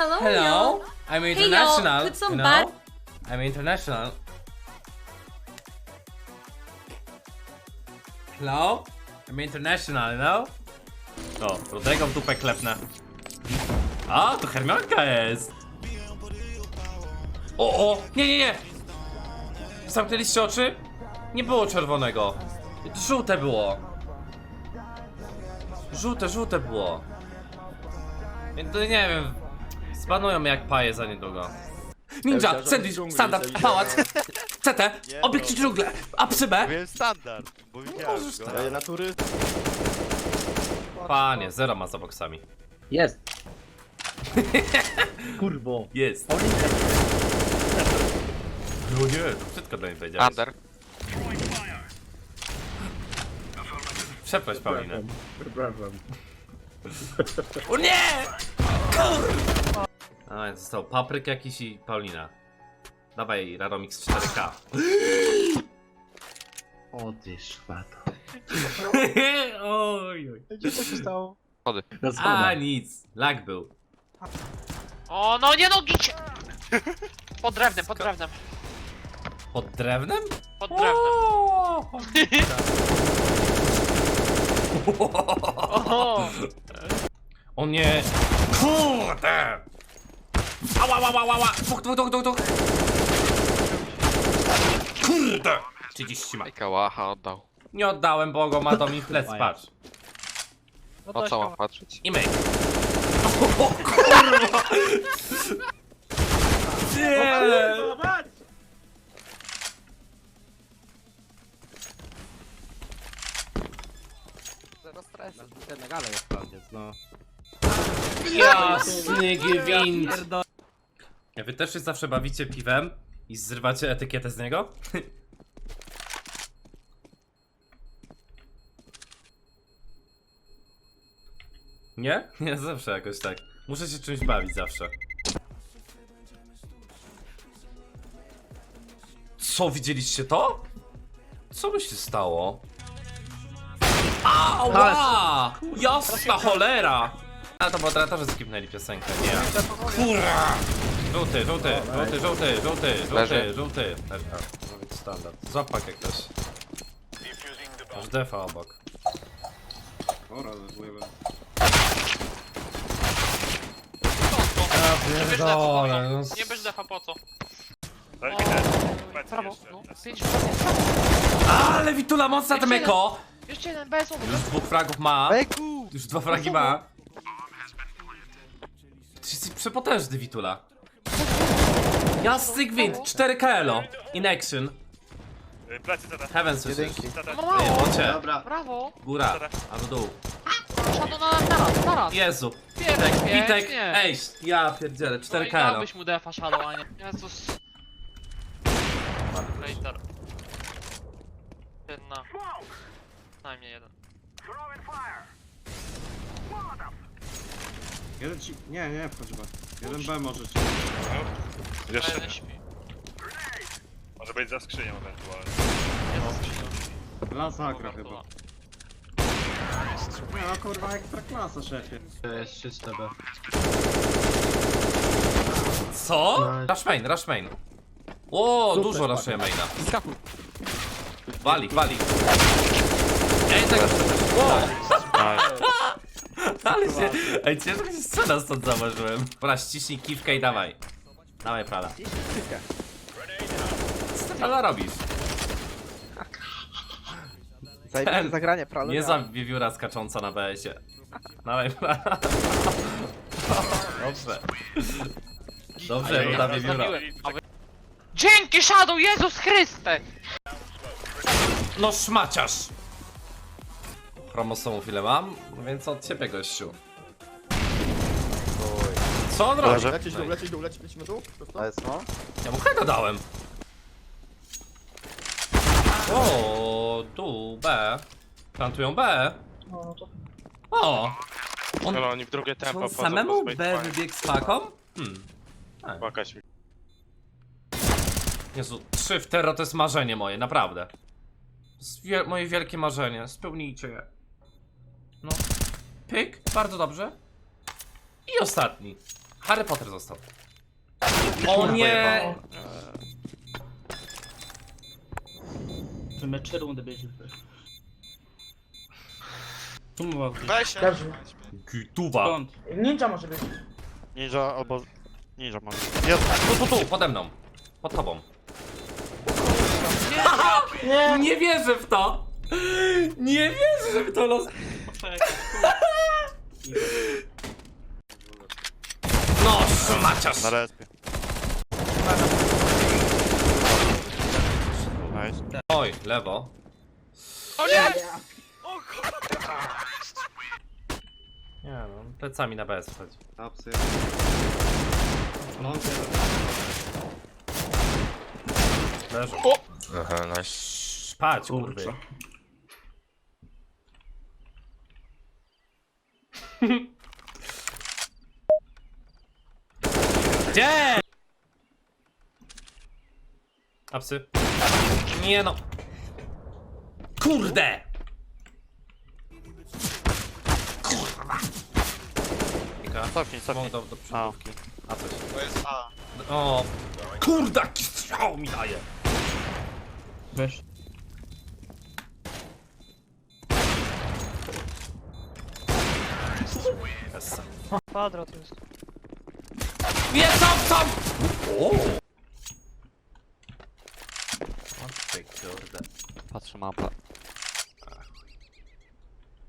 Hello, Hello, y'all. I'm Hey, international. put some you know? I'm international. Hello? I'm international, you know? O, rudego w dupę klepnę. A, to Hermionka jest. O, o, nie, nie, nie. Zamknęliście oczy? Nie było czerwonego. Żółte było. Żółte, żółte było. Więc to nie wiem. Spanują mnie jak paje za niedługo. Ninja, sandwich, standard, pałac, CT, obiekt czy dżunglę, a przy B. Wiem standard, bo widziałem możesz go. tak. Daję natury. Panie, zero ma za boksami. Jest. Kurwo. Jest. No nie, to wszystko do niej powiedziałeś. Under. Przeproś Paulinę. Przepraszam. O nie! Kurwa! A, został papryk jakiś i Paulina. Dawaj, Raromix 4K. O ty szmato. oj, oj. Gdzie to się stało? Na A, schodach. nic. Lag był. O, no nie nogicie! Pod drewnem, pod drewnem, Pod drewnem? pod drewnem. O! Oho! O nie! Kurde! Ała, ała, ała, ała! Dwóch, dwóch, dwóch, dwóch, dwóch! Kurde! 30 ma. Ejka łacha oddał. Nie oddałem, bo go ma do mi w plec, patrz. No Po co mam patrzeć? I myk. O kurwa! Nie! Zero stresu. Ten na galę jest prawdziec, no. Jasny gwint! Wy też się zawsze bawicie piwem i zrywacie etykietę z niego? Nie? Nie, zawsze jakoś tak. Muszę się czymś bawić zawsze. Co, widzieliście to? Co by się stało? Ała! Jasna cholera! A to moderatorzy skipnęli piosenkę, nie ja. Kurwa! Żółty, żółty, żółty, żółty, żółty, żółty, Leży. żółty. Leży. A, no standard. Złapak jak ktoś. Masz defa obok. Nie bierz defa, po co? Nie bierz defa, po co? Prawo, no, pięć Ale Witula mocna to meko! Jeszcze jeden, bez obu. Już dwóch fragów ma. Beku! Już dwa fragi ma. Ty jesteś przepotężny Witula. Jasny gwint, 4 KLO. In action. Plecy tata. Heaven słyszysz. Jedynki. No mało, Nie, bocie. brawo. Góra, albo dół. Szano na naraz, naraz. Jezu. Pierdek, Witek, Witek, pięknie. ej, ja pierdzielę, 4 No i KLO. dałbyś mu defa, Shadow, a nie. Jezus. Later. Jedna. Najmniej jeden. Jeden ci... Nie, nie, wchodź B. Jeden B możecie. Jeszcze Jeden śpi. Może być za skrzynią ewentualnie. Jeden śpi. Lasakra chyba. Nie, no kurwa, ekstra klasa, szefie. To jest czyste B. Co? No. Rush main, rush main. O, dużo rushuje maina. Wali, wali. Ej, tego Wow. Ale się... Ej, ciężko się strzela stąd zauważyłem. Dobra, ściśnij kiwkę i dawaj. Dawaj, Prada. Co ty Prada robisz? Zajmijmy Ten. zagranie pralę. Nie za wiewióra skacząca na BS-ie. Dawaj, Prada. Dobrze. Dobrze, ruda wiewióra. Zabiłem. A wy- Dzięki Shadow, Jezus Chryste! No szmaciarz! Chromosomów ile mam? Więc od ciebie, gościu. Co on robi? Lecieć dół, lecieć dół, lecieć, lecimy dół? Prosto? jest no? Ja mu hego dałem. O, tu, B. Plantują B. O! On, Ale oni w drugie czy tempo on wchodzą samemu B wybiegł z paką? Hmm. Płakać mi. Jezu, trzy w terro to jest marzenie moje, naprawdę. To jest wiel moje wielkie marzenie, spełnijcie je. No. Pyk, bardzo dobrze. I ostatni. Harry Potter został. O nie! My trzy rundy byliśmy. Tu mówił. Weź się. Dobrze. Gituba. Skąd? Ninja może być. Ninja albo... Ninja może. Jest. Tu, tu, tu, pode mną. Pod tobą. Nie! Nie wierzę w to! Nie wierzę, żeby to los... No, szmaciarz! Na respie. Nice. Oj, lewo. O nie! Nie no, plecami na BS wchodzi. Apsy. No, Leży. Aha, nice. Spać, kurwy. Gdzie? Apsy. Nie no. Kurde! Kurwa! Cofnij, cofnij. Do, do A. przodówki. A coś. To jest A. O! Kurde, jaki strzał mi daje! Wiesz. Kwadrat jest. Nie, tam, tam! O! Patrzę mapę.